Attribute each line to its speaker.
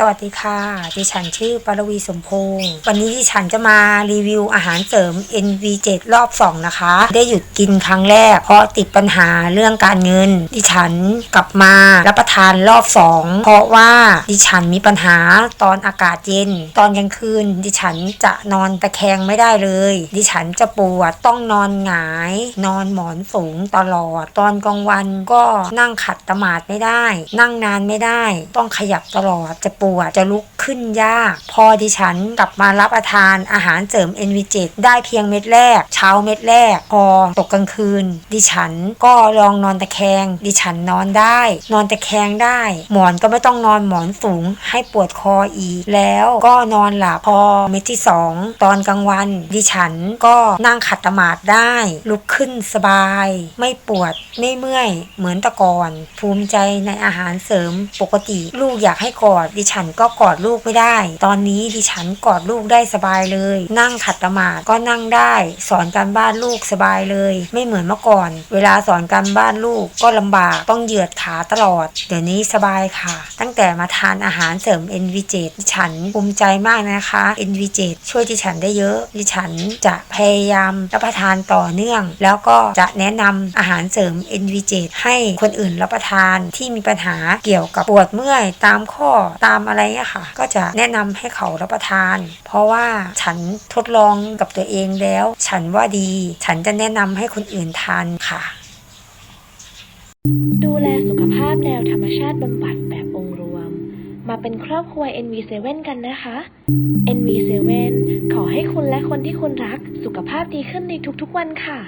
Speaker 1: สวัสดีค่ะ ดิฉันชื่อปรวีสมพงศ์วันนี้ดิฉันจะมารีวิวอาหารเสริม NV7 รอบ 2 นะคะ ได้หยุดกินครั้งแรก เพราะติดปัญหาเรื่องการเงิน ดิฉันกลับมารับประทานรอบ 2 เพราะว่าดิฉันมีปัญหาตอนอากาศเย็น ตอนกลางคืน ดิฉันจะนอนตะแคงไม่ได้เลย ดิฉันจะปวดต้องนอนหงาย นอนหมอนสูงตลอด ตอนกลางวันก็นั่งขัดสมาธิไม่ได้ นั่งนานไม่ได้ ต้องขยับตลอดจะปวดจะลุกขึ้นยาก พอดิฉันกลับมารับประทานอาหารเสริม NV7 ได้เพียงเม็ดแรก เช้าเม็ดแรก พอตกกลางคืน ดิฉันก็ลองนอนตะแคง ดิฉันนอนได้ นอนตะแคงได้ หมอนก็ไม่ต้องนอนหมอนสูง ให้ปวดคออีก แล้วก็นอนหลับพอเม็ดที่สองตอนกลางวัน ดิฉันก็นั่งขัดสมาธิได้ ลุกขึ้นสบาย ไม่ปวดไม่เมื่อยเหมือนต่ก่อนภูมิใจในอาหารเสริมปกติ ลูกอยากให้กอดดิฉันันก็กอดลูกไม่ได้ ตอนนี้ดิฉันกอดลูกได้สบายเลย นั่งขัดสมาธิก็นั่งได้ สอนการบ้านลูกสบายเลย ไม่เหมือนเมื่อก่อน เวลาสอนการบ้านลูกก็ลำบากต้องเหยียดขาตลอด เดี๋ยวนี้สบายค่ะ ตั้งแต่มาทานอาหารเสริม NV7 ดิฉันภูมิใจมากนะคะ NV7 ช่วยดิฉันได้เยอะ ดิฉันจะพยายามรับประทานต่อเนื่อง แล้วก็จะแนะนำอาหารเสริม NV7 ให้คนอื่นรับประทานที่มีปัญหาเกี่ยวกับปวดเมื่อยตามข้อตามอะไรอะค่ะ ก็จะแนะนำให้เขารับประทาน เพราะว่าฉันทดลองกับตัวเองแล้ว ฉันว่าดี ฉันจะแนะนำให้คนอื่นทานค่ะ
Speaker 2: ดูแลสุขภาพแนวธรรมชาติบำบัดแบบองค์รวม มาเป็นครอบครัว NV7 กันนะคะ NV7 ขอให้คุณและคนที่คุณรักสุขภาพดีขึ้นในทุกๆวันค่ะ